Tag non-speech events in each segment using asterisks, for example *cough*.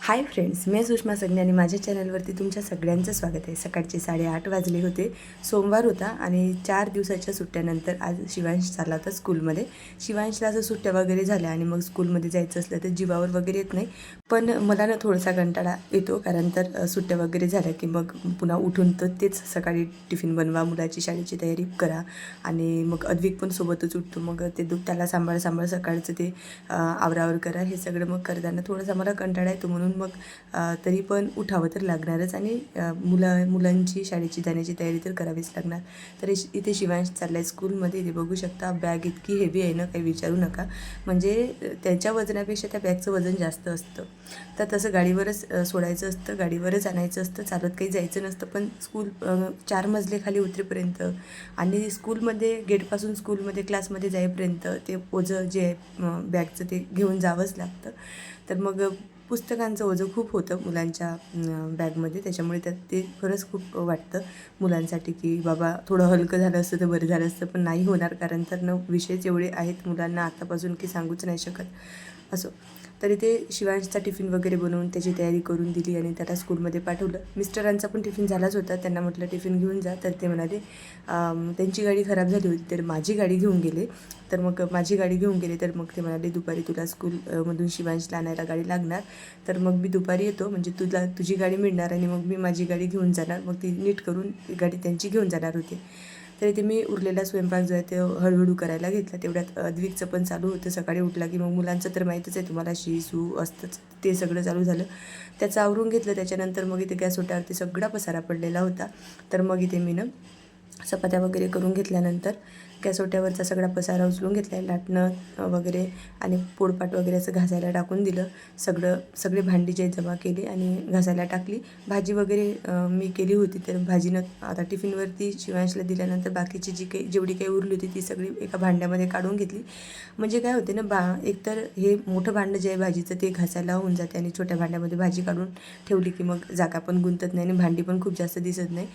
Hi friends मी सुषमा सगणे आणि माझ्या चॅनलवरती तुमच्या सगळ्यांचं स्वागत आहे. सकाळचे साडेआठ वाजले होते. सोमवार होता आणि चार दिवसाच्या सुट्ट्यानंतर आज शिवांश चालला होता स्कूलमध्ये शिवांशला असं सुट्ट्या वगैरे झाल्या आणि मग स्कूलमध्ये जायचं असलं तर जीवावर वगैरे येत नाही. पण मला ना थोडासा कंटाळा येतो कारण तर सुट्ट्या वगैरे झाल्या की मग पुन्हा उठून तर तेच सकाळी टिफिन बनवा मुलाची शाळेची तयारी करा आणि मग अद्विक पण सोबतच उठतो. मग ते दुःख त्याला सांभाळ सांभाळ सकाळचं ते आवरावर करा. हे सगळं मग करताना थोडासा मला कंटाळा येतो म्हणून म्हणून मग तरी पण उठावं तर लागणारच आणि मुला मुलं मुलांची शाळेची जाण्याची तयारी तर करावीच लागणार. तर इथे शिवांश चालला आहे स्कूलमध्ये इथे बघू शकता बॅग इतकी हेवी आहे ना काही विचारू नका. म्हणजे त्याच्या वजनापेक्षा त्या बॅगचं वजन जास्त असतं. तर तसं गाडीवरच सोडायचं असतं गाडीवरच आणायचं असतं चालत काही जायचं नसतं पण स्कूल चार मजले खाली उतरेपर्यंत आणि स्कूलमध्ये गेटपासून स्कूलमध्ये क्लासमध्ये जाईपर्यंत ते ओझं जे आहे बॅगचं ते घेऊन जावंच लागतं. तर मग पुस्तकांचं ओझं खूप होतं मुलांच्या बॅगमध्ये. त्याच्यामुळे त्यात ते खरंच खूप वाटतं मुलांसाठी की बाबा थोडं हलकं झालं असतं तर बरं झालं असतं पण नाही होणार. कारण तर न विषयच एवढे आहेत मुलांना आतापासून की सांगूच नाही शकत. असो. तर इथे शिवांशचा टिफिन वगैरे बनवून त्याची तयारी करून दिली आणि त्याला स्कूलमध्ये पाठवलं. मिस्टरांचा पण टिफिन झालाच होता. त्यांना म्हटलं टिफिन घेऊन जा. तर ते म्हणाले त्यांची गाडी खराब झाली होती तर माझी गाडी घेऊन गेले. तर मग माझी गाडी घेऊन गेले तर मग ते म्हणाले दुपारी तुला स्कूलमधून शिवांशला आणायला गाडी लागणार. तर मग मी दुपारी येतो. म्हणजे तुला तुझी गाडी मिळणार आणि मग मी माझी गाडी घेऊन जाणार. मग ती नीट करून गाडी त्यांची घेऊन जाणार होती. तर इथे मी उरलेला स्वयंपाक जो आहे ते हळूहळू करायला घेतला. तेवढ्यात अद्विकचं पण चालू होतं. सकाळी उठला की मग मुलांचं तर माहीतच आहे तुम्हाला शी सू असतंच ते सगळं चालू झालं. त्याचं आवरून घेतलं. त्याच्यानंतर मग इथे गॅस ओट्यावरती सगळा पसारा पडलेला होता. तर मग इथे मी ना चपात्या वगैरे करून घेतल्यानंतर गॅस सगळा पसारा उचलून घेतला लाटणं वगैरे आणि पोळपाट वगैरे असं घासायला टाकून दिलं. सगळं सगळे भांडी जे जमा केली आणि घासायला टाकली. भाजी वगैरे मी केली होती तर भाजीनं आता टिफिनवरती शिवांशला दिल्यानंतर बाकीची जी काही जेवढी काही उरली होती ती सगळी एका भांड्यामध्ये काढून घेतली. म्हणजे काय होते ना बा एकतर हे मोठं भांडं जे आहे भाजीचं ते घासायला होऊन जाते आणि छोट्या भांड्यामध्ये भाजी काढून ठेवली की मग जागा पण गुंतत नाही आणि भांडी पण खूप जास्त दिसत नाही.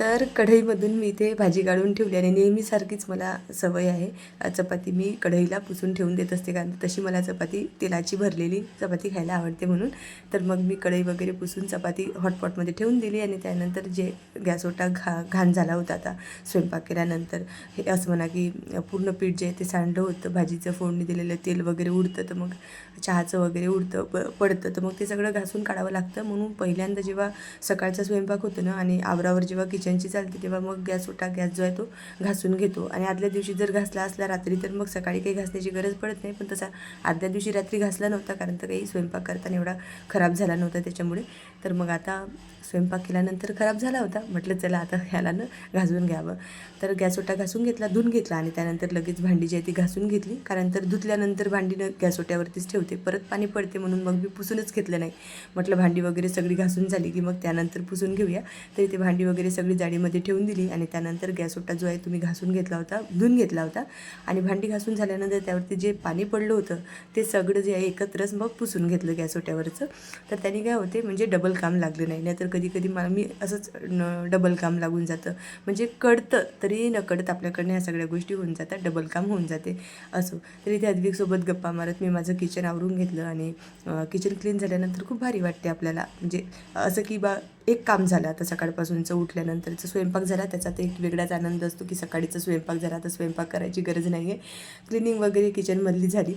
तर कढईमधून मी इथे भाजी काढून ठेवली आणि नेहमीसारखीच मला सवय आहे. चपाती मी कढईला पुसून ठेवून देत असते कारण तशी मला चपाती तेलाची भरलेली चपाती खायला आवडते म्हणून. तर मग मी कढई वगैरे पुसून चपाती हॉटपॉटमध्ये ठेवून दिली आणि त्यानंतर जे गॅस ओटा घा घाण झाला होता आता स्वयंपाक केल्यानंतर हे असं म्हणा की पूर्ण पीठ जे आहे ते सांडलं होतं भाजीचं फोडणी दिलेलं तेल वगैरे उडतं तर मग चहाचं वगैरे उडतं प पडतं तर मग ते सगळं घासून काढावं लागतं. म्हणून पहिल्यांदा जेव्हा सकाळचा स्वयंपाक होतो ना आणि आवरावर जेव्हा किचन घरच्यांची चालते तेव्हा मग गॅस ओटा गॅस जो आहे तो घासून घेतो. आणि आदल्या दिवशी जर घासला असला रात्री तर मग सकाळी काही घासण्याची गरज पडत नाही. पण तसा आदल्या दिवशी रात्री घासला नव्हता कारण तर काही स्वयंपाक करताना एवढा खराब झाला नव्हता त्याच्यामुळे. तर मग आता स्वयंपाक केल्यानंतर खराब झाला होता. म्हटलं चला आता ह्याला न घासून घ्यावं. तर गॅस ओटा घासून घेतला धुवून घेतला आणि त्यानंतर लगेच भांडी जी आहे ती घासून घेतली. कारण तर धुतल्यानंतर भांडीनं गॅस ओट्यावरतीच ठेवते. परत पाणी पडते म्हणून मग मी पुसूनच घेतलं नाही. म्हटलं भांडी वगैरे सगळी घासून झाली की मग त्यानंतर पुसून घेऊया. तर इथे भांडी वगैरे सगळी जाडीमध्ये ठेवून दिली आणि त्यानंतर गॅस ओटा जो आहे तुम्ही घासून घेतला होता धुवून घेतला होता आणि भांडी घासून झाल्यानंतर त्यावरती जे पाणी पडलं होतं ते सगळं जे आहे एकत्रच मग पुसून घेतलं गॅस ओट्यावरचं. तर त्यांनी काय होते म्हणजे डबल काम लागलं नाही नाहीतर कधी कधी मला मी असंच डबल काम लागून जातं. म्हणजे कळतं तरी न कळत आपल्याकडनं ह्या सगळ्या गोष्टी होऊन जातात डबल काम होऊन जाते असो. तर इथे अद्विकसोबत गप्पा मारत मी माझं किचन आवरून घेतलं आणि किचन क्लीन झाल्यानंतर खूप भारी वाटते आपल्याला. म्हणजे असं की बा एक काम झालं आता सकाळपासूनचं उठल्यानंतरचं स्वयंपाक झाला त्याचा तर एक वेगळाच आनंद असतो की सकाळीचा स्वयंपाक झाला तर स्वयंपाक करायची गरज नाही आहे क्लिनिंग वगैरे किचनमधली झाली.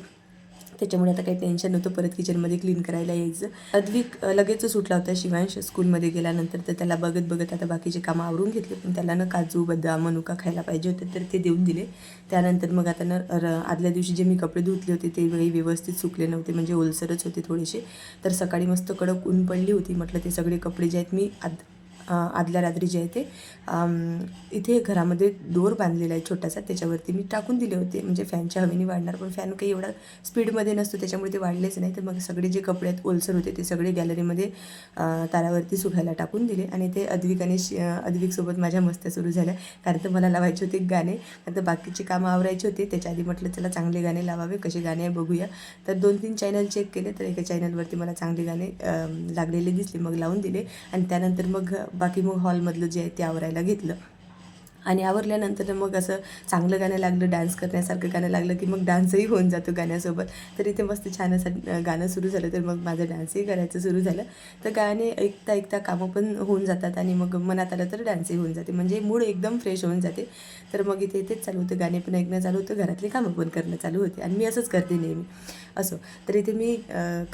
त्याच्यामुळे आता काही टेन्शन नव्हतं. परत किचनमध्ये क्लीन करायला यायचं. अद्विक लगेच लगेचच सुटला होता शिवांश स्कूलमध्ये गेल्यानंतर. तर त्याला बघत बघत आता बाकीचे कामं आवरून घेतले. पण त्याला ना काजू बदाम मनुका खायला पाहिजे होते. तर ते देऊन दिले. त्यानंतर मग आता ना र- आदल्या दिवशी जे मी कपडे धुतले होते ते काही व्यवस्थित सुकले नव्हते. म्हणजे ओलसरच होते थोडेसे. तर सकाळी मस्त कडक ऊन पडली होती. म्हटलं ते सगळे कपडे जे आहेत मी आद आदल्या रात्री जे आहे ते इथे घरामध्ये दोर बांधलेला आहे छोटासा त्याच्यावरती मी टाकून दिले होते. म्हणजे फॅनच्या हवेने वाढणार पण फॅन काही एवढा स्पीडमध्ये नसतो त्याच्यामुळे ते वाढलेच नाही. तर मग सगळे जे कपडे आहेत ओलसर होते ते सगळे गॅलरीमध्ये तारावरती सुकायला टाकून दिले. आणि ते अद्विक आणि शि- अद्विकसोबत माझ्या मस्त्या सुरू झाल्या. कारण तर मला लावायचे होते गाणे. आता बाकीचे कामं आवरायची होते. त्याच्या आधी म्हटलं त्याला चांगले गाणे लावावे कसे गाणे आहे बघूया. तर दोन तीन चॅनल चेक केले तर एका चॅनलवरती मला चांगले गाणे लागलेले दिसले मग लावून दिले. आणि त्यानंतर मग बाकी मग हॉलमधलं जे आहे ते आवरायला घेतलं. आणि आवरल्यानंतर मग असं चांगलं गाणं लागलं डान्स करण्यासारखं गाणं लागलं की मग डान्सही होऊन जातो गाण्यासोबत. तर इथे मस्त छान असं गाणं सुरू झालं तर मग माझं डान्सही करायचं सुरू झालं. तर गाणे ऐकता ऐकता कामं पण होऊन जातात आणि मग मनात आलं तर डान्सही होऊन जाते. म्हणजे मूड एकदम फ्रेश होऊन जाते. तर मग इथे तेच चालू होतं गाणे पण ऐकणं चालू होतं घरातली कामं पण करणं चालू होते. आणि मी असंच करते नेहमी. असो. तर इथे मी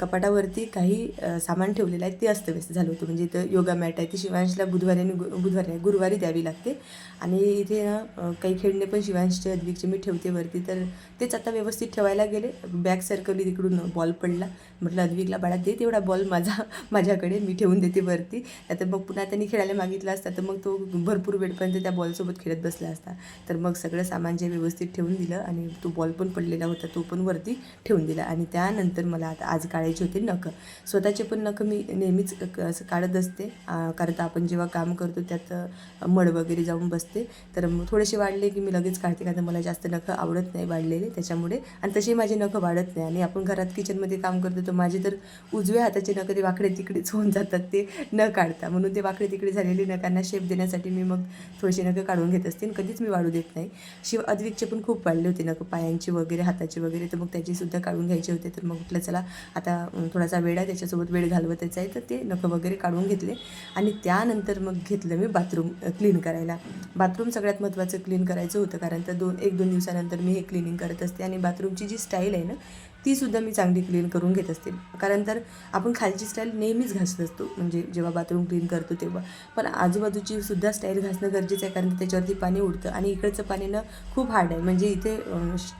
कपाटावरती काही सामान ठेवलेलं आहे ते अस्तव्यस्त झालं होतं. म्हणजे इथं योगा मॅट आहे ती शिवांशला बुधवारी आणि गु- बुधवारी नाही, गुरुवारी द्यावी लागते. आणि इथे ना काही खेळणे पण शिवांशचे अद्विकचे मी ठेवते वरती. तर तेच आता व्यवस्थित ठेवायला गेले. बॅग सरकवली तिकडून बॉल पडला. म्हटलं अद्विकला बाळा दे तेवढा बॉल माझा *laughs* माझ्याकडे मी ठेवून देते वरती. आता मग पुन्हा त्यांनी खेळायला मागितला असता. तर मग तो भरपूर वेळपर्यंत त्या बॉलसोबत खेळत बसला असता. तर मग सगळं सामान जे व्यवस्थित ठेवून दिलं आणि तो बॉल पण पडलेला होता तो पण वरती ठेवून दिला. आणि त्यानंतर मला आता आज काढायचे होते नखं. स्वतःचे पण नखं मी नेहमीच क- असं काढत असते. कारण तर आपण जेव्हा काम करतो त्यात मड वगैरे जाऊन बसते. तर मग थोडेसे वाढले की मी लगेच काढते कारण मला जास्त नखं आवडत नाही वाढलेले त्याच्यामुळे. आणि तसे माझे नखं वाढत नाही. आणि आपण घरात किचनमध्ये काम करतो तर माझे तर उजव्या हाताचे नखं ते वाकडे तिकडेच होऊन जातात. ते न काढता. म्हणून ते वाकडे तिकडे झालेले नखांना शेप देण्यासाठी मी मग थोडेसे नखं काढून घेत असते. आणि कधीच मी वाढू देत नाही. शिव अद्विकचे पण खूप वाढले होते नखं पायांचे वगैरे हाताचे वगैरे. तर मग त्याचीसुद्धा काढून घ्यायची होते तर मग म्हटलं चला आता थोडासा वेळ आहे त्याच्यासोबत वेळ घालवतायचा आहे तर ते नखं वगैरे काढून घेतले. आणि त्यानंतर मग घेतलं मी बाथरूम क्लीन करायला. बाथरूम सगळ्यात महत्त्वाचं क्लीन करायचं होतं कारण तर दोन एक दोन दिवसानंतर मी हे क्लिनिंग करत असते. आणि बाथरूमची जी स्टाईल आहे ना ती सुद्धा मी चांगली क्लीन करून घेत असते. कारण तर आपण खालची स्टाईल नेहमीच घासत असतो. म्हणजे जेव्हा बाथरूम क्लीन करतो तेव्हा. पण आजूबाजूची सुद्धा स्टाईल घासणं गरजेचं आहे. कारण त्याच्यावरती पाणी उडतं. आणि इकडचं पाणी ना खूप हार्ड आहे. म्हणजे इथे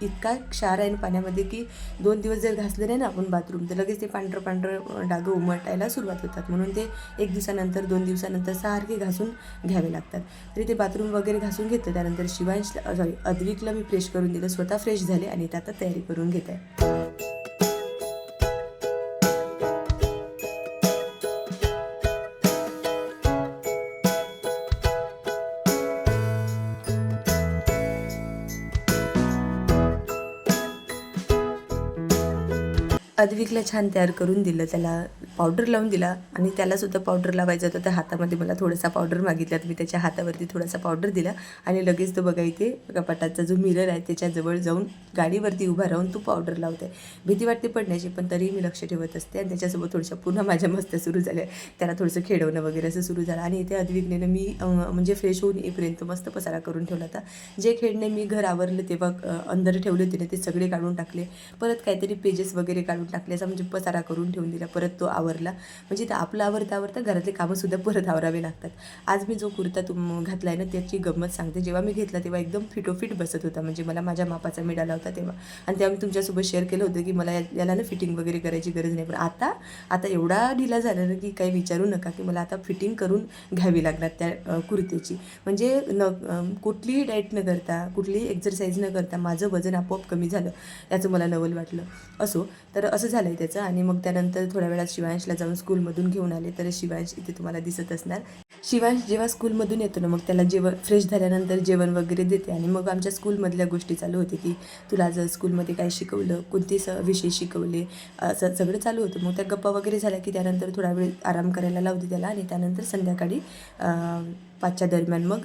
इतका क्षार आहे पाण्यामध्ये की दोन दिवस जर घासलं नाही ना आपण बाथरूम तर लगेच ते पांढरं पांढरं डागं उमटायला सुरुवात होतात. म्हणून ते एक दिवसानंतर दोन दिवसानंतर सारखे घासून घ्यावे लागतात. तरी ते बाथरूम वगैरे घासून घेतलं त्यानंतर शिवांशला सॉरी अद्विकला मी फ्रेश करून दिलं. स्वतः फ्रेश झाले आणि ते आता तयारी करून घेत आहे. अद्विकला छान तयार करून दिलं त्याला. पावडर लावून दिला आणि त्याला सुद्धा पावडर लावायचं होतं. तर हातामध्ये मला थोडासा पावडर मागितला तर मी त्याच्या हातावरती थोडासा पावडर दिला आणि लगेच तो बघा इथे कपाटाचा जो मिरर आहे त्याच्याजवळ जाऊन गाडीवरती उभा राहून तो पावडर लावते भीती वाटते पडण्याची पण तरीही मी लक्ष ठेवत असते आणि त्याच्यासोबत थोडशा पुन्हा माझ्या मस्त्या सुरू झाल्या. त्याला थोडंसं खेळवणं वगैरे असं सुरू झालं आणि इथे अद्विग्नेनं मी म्हणजे फ्रेश होऊन येईपर्यंत मस्त पसारा करून ठेवला होता. जे खेळणे मी घर आवरलं तेव्हा अंदर ठेवले होते ना ते सगळे काढून टाकले. परत काहीतरी पेजेस वगैरे काढून टाकले असा म्हणजे पसारा करून ठेवून दिला. परत तो आवरला. म्हणजे ते आपलं आवरता आवरता घरातले कामंसुद्धा परत आवरावे लागतात. आज मी जो कुर्ता तुम घातला आहे ना त्याची गंमत सांगते. जेव्हा मी घेतला तेव्हा एकदम फिटोफिट बसत होता. म्हणजे मला माझ्या मापाचा मिळाला होता तेव्हा. आणि तेव्हा मी तुमच्यासोबत शेअर केलं होतं की मला याला ना फिटिंग वगैरे करायची गरज नाही. पण आता आता एवढा ढिला झाला ना की काही विचारू नका की मला आता फिटिंग करून घ्यावी लागणार त्या कुर्तेची कुर्तीची. म्हणजे न कुठलीही डाएट न करता कुठलीही एक्झरसाईज न करता माझं वजन आपोआप कमी झालं याचं मला नवल वाटलं. असो तर असं झालं आहे त्याचं. आणि मग त्यानंतर थोड्या वेळात शिवांशला जाऊन स्कूलमधून घेऊन आले तर शिवांश इथे तुम्हाला दिसत असणार. शिवांश जेव्हा स्कूलमधून येतो ना मग त्याला जेवण फ्रेश झाल्यानंतर जेवण वगैरे देते. आणि मग आमच्या स्कूलमधल्या गोष्टी चालू होते की तुला आज स्कूलमध्ये काय शिकवलं कोणते स विषय शिकवले असं सगळं चालू होतं. मग त्या गप्पा वगैरे झाल्या की त्यानंतर थोडा वेळ आराम करायला लावते त्याला आणि त्यानंतर संध्याकाळी पाचच्या दरम्यान मग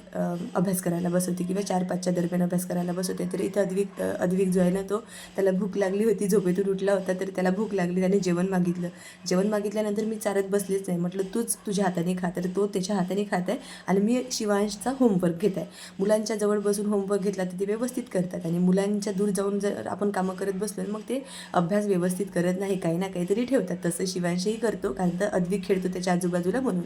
अभ्यास करायला बसवते किंवा चार पाचच्या दरम्यान अभ्यास करायला बसवते. तर इथं अद्विक अद्विक जो आहे ना तो त्याला भूक लागली होती झोपेतून उठला होता तर त्याला भूक लागली त्याने जेवण मागितलं. जेवण मागितल्यानंतर मी चारत बसलेच नाही. म्हटलं तूच तुझ्या हाताने खा. तर तो त्याच्या हाताने खात आहे आणि मी शिवांशचा होमवर्क घेत आहे. मुलांच्या जवळ बसून होमवर्क घेतला तर ते व्यवस्थित करतात आणि मुलांच्या दूर जाऊन जर आपण कामं करत बसलो मग ते अभ्यास व्यवस्थित करत नाही काही ना काहीतरी ठेवतात. तसं शिवांशही करतो कारण तर अद्विक खेळतो त्याच्या आजूबाजूला म्हणून.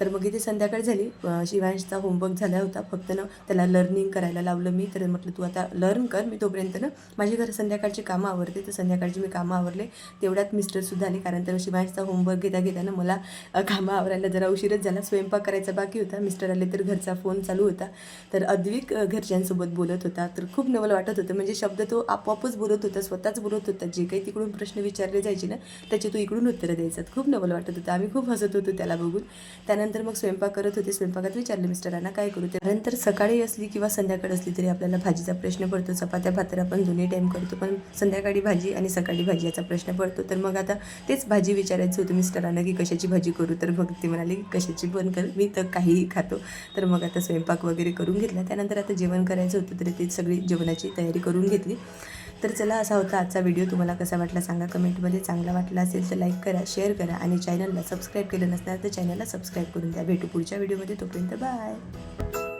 तर मग इथे संध्याकाळ झाली. शिवांशचा होमवर्क झाला होता. फक्त ना त्याला लर्निंग करायला लावलं मी. तर म्हटलं तू आता लर्न कर. मी तोपर्यंत ना माझी घर संध्याकाळची कामं आवरते. तर संध्याकाळची मी कामं आवरले. तेवढ्यात मिस्टरसुद्धा आले कारण तर शिवांशचा होमवर्क घेता घेता ना मला कामं आवरायला जरा उशीरच झाला. स्वयंपाक करायचा बाकी होता. मिस्टर आले तर घरचा फोन चालू होता. तर अद्विक घरच्यांसोबत बोलत होता. तर खूप नवल वाटत होतं. म्हणजे शब्द तो आपोआपच बोलत होता. स्वतःच बोलत होता. जे काही तिकडून प्रश्न विचारले जायचे ना त्याचे तो इकडून उत्तरं द्यायचा. खूप नवल वाटत होतं. आम्ही खूप हसत होतो त्याला बघून. त्यानंतर त्यानंतर मग स्वयंपाक करत होते स्वयंपाकात विचारले मिस्टरांना काय करू? त्यानंतर सकाळी असली किंवा संध्याकाळ असली तरी आपल्याला भाजीचा प्रश्न पडतो. चपात्या भातर आपण दोन्ही टाईम करतो. पण संध्याकाळी भाजी आणि सकाळी भाजी याचा प्रश्न पडतो. तर मग आता तेच भाजी विचारायचं होतं मिस्टरांना की कशाची भाजी करू? तर मग ते म्हणाले की कशाची पण कर मी तर काहीही खातो. तर मग आता स्वयंपाक वगैरे करून घेतला. त्यानंतर आता जेवण करायचं होतं तर ते सगळी जेवणाची तयारी करून घेतली. तर चला असा होता आजचा व्हिडिओ तुम्हाला कसा वाटला सांगा. कमेंटमध्ये चांगला वाटला असेल तर लाईक करा शेअर करा आणि चॅनलला सबस्क्राईब केलं नसणार तर चॅनलला सबस्क्राईब करून द्या. भेटू पुढच्या व्हिडिओमध्ये तोपर्यंत बाय